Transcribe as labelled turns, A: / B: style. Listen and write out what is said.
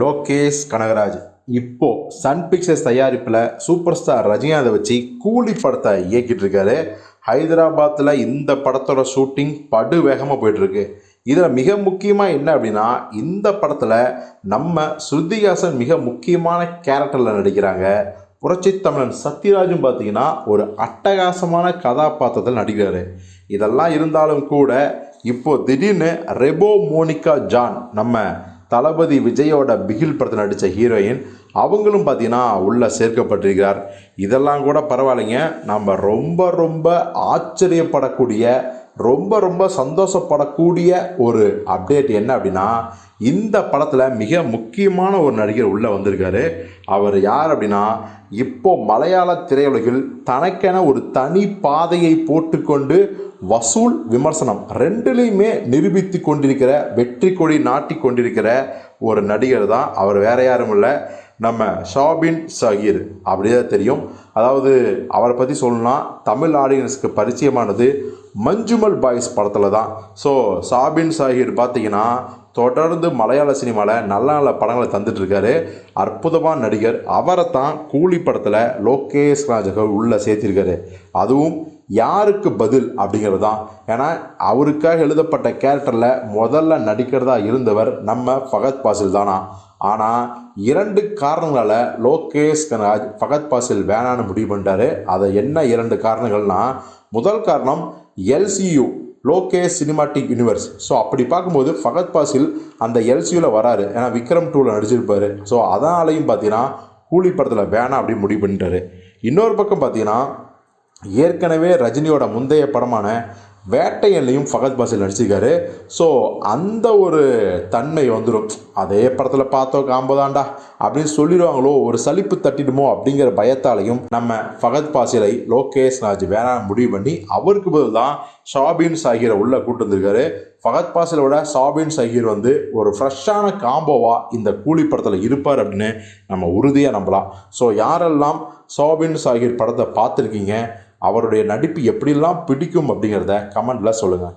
A: லோகேஷ் கனகராஜ். இப்போ Sun Pictures தயாரிப்பில் super star ரஜினிகாந்தை வச்சு கூலி படத்தை இயக்கிட்டு இருக்காரு. ஹைதராபாத்தில் இந்த படத்தோட ஷூட்டிங் படு வேகமாக போயிட்டுருக்கு. இதில் மிக முக்கியமாக என்ன அப்படின்னா இந்த படத்தில் நம்ம ஸ்ருதிஹாசன் மிக முக்கியமான கேரக்டரில் நடிக்கிறாங்க. புரட்சி தமிழன் சத்யராஜும் பார்த்தீங்கன்னா ஒரு அட்டகாசமான கதாபாத்திரத்தில் நடிக்கிறாரு. இதெல்லாம் இருந்தாலும் கூட இப்போது திடீர்னு ரெபோ மோனிகா ஜான் நம்ம தளபதி விஜயோட பிகில் படத்தில் நடித்த ஹீரோயின் அவங்களும் பார்த்தீங்கன்னா உள்ளே சேர்க்கப்பட்டிருக்கிறார். இதெல்லாம் கூட பரவாயில்லைங்க. நம்ம ரொம்ப ரொம்ப ஆச்சரியப்படக்கூடிய ரொம்ப ரொம்ப சந்தோஷப்படக்கூடிய ஒரு அப்டேட் என்ன அப்படின்னா இந்த படத்தில் மிக முக்கியமான ஒரு நடிகர் உள்ளே வந்திருக்காரு. அவர் யார் அப்படின்னா இப்போ மலையாள திரையுலகில் தனக்கென ஒரு தனி பாதையை போட்டுக்கொண்டு வசூல் விமர்சனம் ரெண்டுலேயுமே நிரூபித்து கொண்டிருக்கிற வெற்றி கொடி நாட்டி கொண்டிருக்கிற ஒரு நடிகர் தான் அவர். வேற யாரும் இல்லை. நம்ம ஷாபின் சஹீர் அப்படியே தெரியும். அதாவது அவரை பற்றி சொல்லணும்னா தமிழ் ஆடியன்ஸ்க்கு பரிச்சயமானது மஞ்சுமல் பாய்ஸ் படத்தில் தான். ஸோ சாபின் சாஹிர் பார்த்தீங்கன்னா தொடர்ந்து மலையாள சினிமாவில் நல்ல நல்ல படங்களை தந்துட்டுருக்காரு. அற்புதமான நடிகர். அவரை தான் கூலி படத்தில் லோகேஷ் ராஜகர் உள்ளே சேர்த்திருக்காரு. அதுவும் யாருக்கு பதில் அப்படிங்கிறது? தான் ஏன்னா அவருக்காக எழுதப்பட்ட கேரக்டரில் முதல்ல நடிக்கிறதா இருந்தவர் நம்ம ஃபகத் பாசில் தானா? ஆனால் இரண்டு காரணங்களால் லோகேஷ் கனராஜ் ஃபகத் பாசில் வேணான்னு முடிவு பண்ணிட்டாரு. அதை என்ன இரண்டு காரணங்கள்னா முதல் காரணம் LCU Lokesh cinematic universe so அப்படி பார்க்கும்போது ஃபகத் பாசில் அந்த எல்சியூவில் வராரு. ஏன்னா விக்ரம் டூவில் நடிச்சிருப்பாரு. ஸோ அதனாலையும் பார்த்தீங்கன்னா கூலி படத்தில் வேணாம் அப்படி முடிவு பண்ணிட்டாரு. இன்னொரு பக்கம் பார்த்தீங்கன்னா ஏற்கனவே ரஜினியோட முந்தைய படமான வேட்டையன்லையும் ஃபகத் பாசில் நடிச்சிருக்காரு. ஸோ அந்த ஒரு தன்மை வந்துடும் அதே படத்தில் பார்த்தோம் காம்போதாண்டா அப்படின்னு சொல்லிடுவாங்களோ ஒரு சலிப்பு தட்டிடுமோ அப்படிங்கிற பயத்தாலையும் நம்ம ஃபகத் பாசிலை லோகேஷ் ராஜ் வேணாம் முடிவு பண்ணி அவருக்கு பதில் தான் ஷாபின் சாஹீரை உள்ளே கூட்டு வந்திருக்காரு. ஃபகத் பாசிலோட ஷாபின் சாகிர் வந்து ஒரு ஃப்ரெஷ்ஷான காம்போவாக இந்த கூலி படத்தில் இருப்பார் அப்படின்னு நம்ம உறுதியாக நம்பலாம். ஸோ யாரெல்லாம் ஷாபின் சாகிர் படத்தை பார்த்துருக்கீங்க அவருடைய நடிப்பு எப்படிலாம் பிடிக்கும் அப்படிங்கிறத கமெண்டில் சொல்லுங்கள்